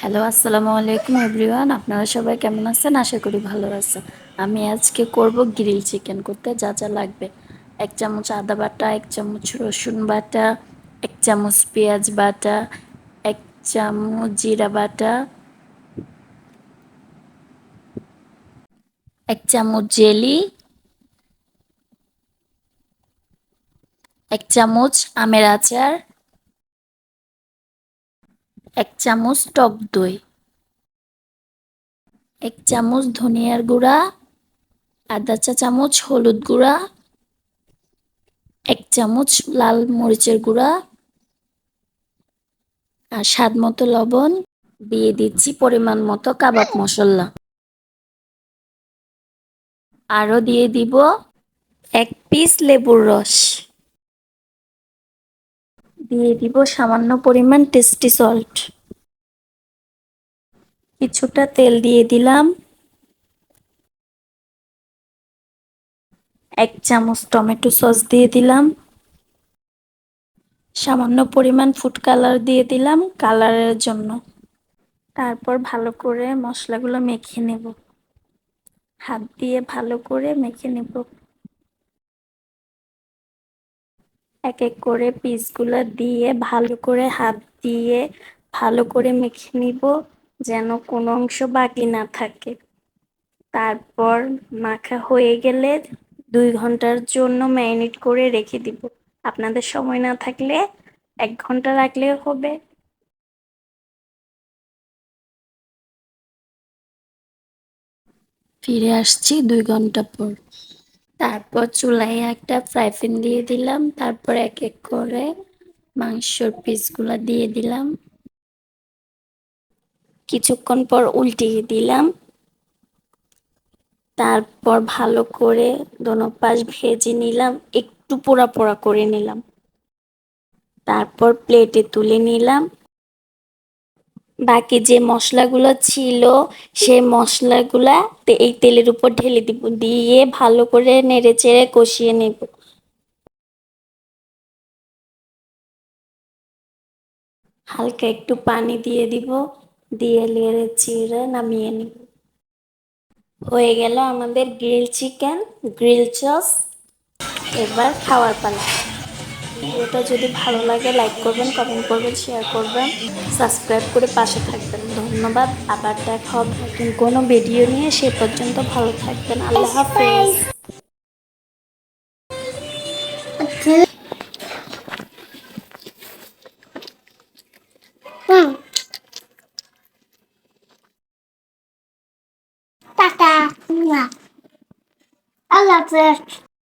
Hello, আসসালামু আলাইকুম everyone. আপনারা সবাই কেমন আছেন? আশা করি ভালো আছেন। আমি আজকে করব গ্রিল চিকেন করতে, যা যা লাগবে। এক চামচ আদা বাটা, এক চামচ রসুন বাটা, এক চামচ পেঁয়াজ বাটা, এক চামচ জিরা বাটা, এক চামচ জেলি, এক চামচ আমের আচার এক চামচ টক দই, এক চামচ ধনিয়ার গুঁড়া, আধা চা চামচ হলুদ গুঁড়া, এক চামচ লাল মরিচের গুঁড়া আর স্বাদ মতো লবণ। দিয়ে দিচ্ছি পরিমাণ মতো কাবাব মশলা। আরও দিয়ে দিব এক পিস লেবুর রস। দিয়ে দিব সামান্য পরিমাণ টেস্টি সল্ট কিছুটা তেল দিয়ে দিলাম। এক চামচ টমেটো সস দিয়ে দিলাম। সামান্য পরিমাণ ফুড কালার দিয়ে দিলাম কালারের জন্য। তারপর ভালো করে মশলাগুলো মেখে নেব। হাত দিয়ে ভালো করে মেখে নেব। এক এক করে পিসগুলো দিয়ে ভালো করে হাত দিয়ে ভালো করে মেখে নিব, যেন কোনো অংশ বাকি না থাকে। তারপর মাখা হয়ে গেলে দুই ঘণ্টার জন্য ম্যারিনেট করে রেখে দিব। আপনাদের সময় না থাকলে এক ঘণ্টা রাখলেও হবে। ফিরে আসছি দুই ঘণ্টা পর। তারপর চুলায় একটা ফ্রাই প্যান দিয়ে দিলাম, তারপর এক এক করে মাংসর পিসগুলো দিয়ে দিলাম। কিছুক্ষণ পর উল্টিয়ে দিলাম। তারপর ভালো করে দোনো পাশ ভেজে নিলাম, একটু পোড়া পোড়া করে নিলাম। তারপর প্লেটে তুলে নিলাম। বাকি যে মশলাগুলো ছিল, সেই মশলাগুলা এই তেলের উপর ঢেলে দিব, দিয়ে ভালো করে নেড়ে চেড়ে কষিয়ে নেব। হালকা একটু পানি দিয়ে দিব, দিয়ে নেড়ে চেড়ে নামিয়ে নিব। হয়ে গেল আমাদের গ্রিল চিকেন, গ্রিল চস, এবার খাওয়ার পালা। ভিডিওটা যদি ভালো লাগে লাইক করবেন কমেন্ট করবেন শেয়ার করবেন সাবস্ক্রাইব করে পাশে থাকবেন। ধন্যবাদ, আবার দেখা হবে নতুন কোনো ভিডিও নিয়ে। সে পর্যন্ত ভালো থাকবেন, আল্লাহ হাফেজ। টাটা। আল্লাহ হাফেজ।